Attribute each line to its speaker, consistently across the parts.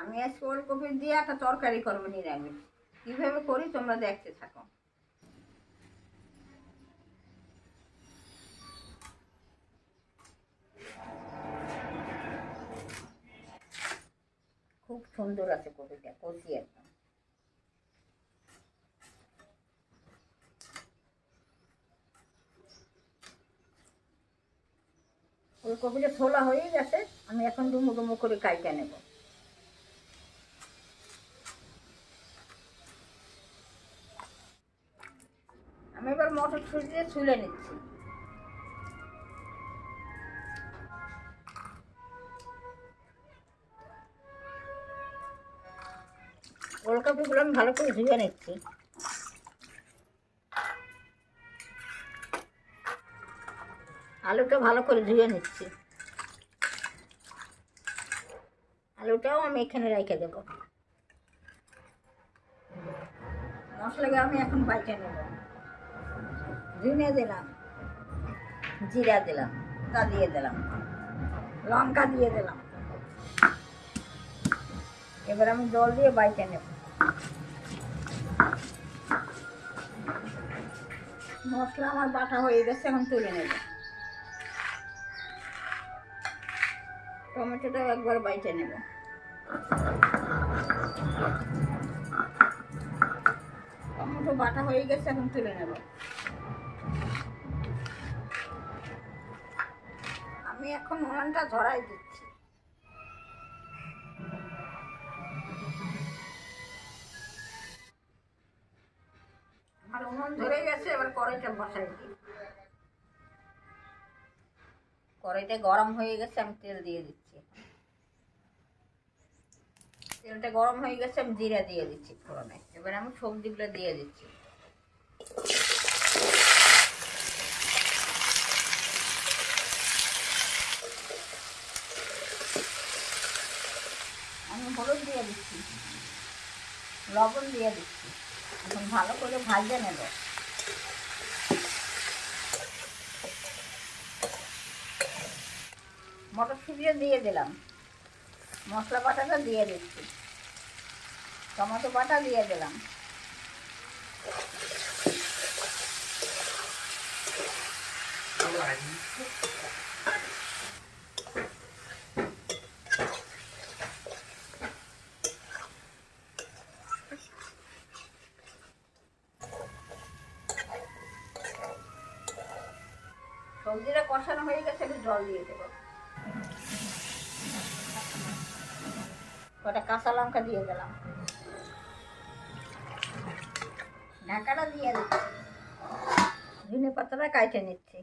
Speaker 1: আমি আজকে ওলকপি দিয়ে একটা তরকারি করব নিরামিষ। কীভাবে করি তোমরা দেখতে থাকো। খুব সুন্দর আছে কপিটা কষি একদম। ওই কপিটা ছোলা হয়ে গেছে, আমি এখন ডুমো ডুমো করে কাইটা নেব। আমি এবার মটর ছুরি দিয়ে ছুলে নিচ্ছি। ওলকপিগুলো আমি ভালো করে ধুয়ে নিচ্ছি। আলুটা ভালো করে ধুয়ে নিচ্ছি। আলুটাও আমি এখানে রেখে দেবো। মশলাকে আমি এখন বাইটে নেব। ধুনে দিলাম, জিরা দিলাম, তা দিয়ে দিলাম, লঙ্কা দিয়ে দিলাম। এবার আমি জল দিয়ে বাইটে নেব। মশলা আমার বাটা হয়ে গেছে, এখন তুলে নেব। টমেটোটাও একবার বাইটে নেব। টমেটো বাটা হয়ে গেছে, এখন তুলে নেব। আমি এখন উনানটা ধরাই দিচ্ছি। আমার উনুন ধরে গেছে, এবার কড়াইটা বসাই দিই। কড়াইটা গরম হয়ে গেছে, আমি তেল দিয়ে দিচ্ছি। তেলটা গরম হয়ে গেছে, আমি জিরা দিয়ে দিচ্ছি ফোড়নে। এবার আমি সবজিগুলো দিয়ে দিচ্ছি। আমি হলুদ দিয়ে দিচ্ছি। লবণ দিয়ে দিচ্ছি। এখন ভালো করে ভাজে নেব। মটরশুঁটিও দিয়ে দিলাম। মশলা বাটাটা দিয়ে দিচ্ছি। টমেটো বাটা দিয়ে দিলাম। সবজিটা কষানো হয়ে গেছে একটু জল দিয়ে দেবো। কটা কাঁচা লঙ্কা দিয়ে দিলাম। ঢাকাটা দিয়ে দিচ্ছি ধনে পাতাটা কাইটে নিচ্ছি।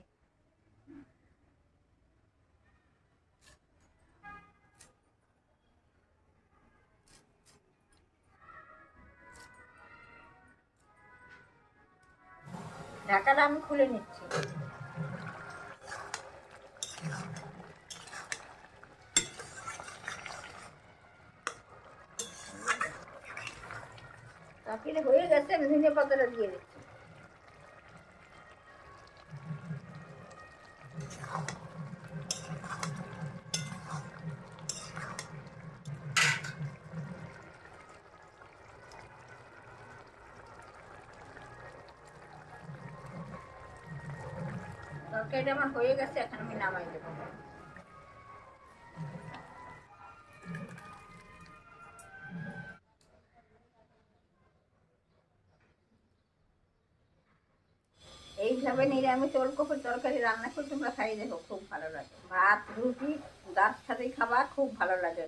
Speaker 1: ঢাকাটা আমি খুলে নিচ্ছি। তারপরে হয়ে গেছে আমি ধনে পাতাটা দিয়ে দিচ্ছি। তরকারিটা আমার হয়ে গেছে, এখন আমি নামাই দেবো। এইভাবে নিরামিষ ওলকপির তরকারি রান্না করে তোমরা খাই দেখো, খুব ভালো লাগে। ভাত, রুটি তার সাথেই খাবার খুব ভালো লাগে।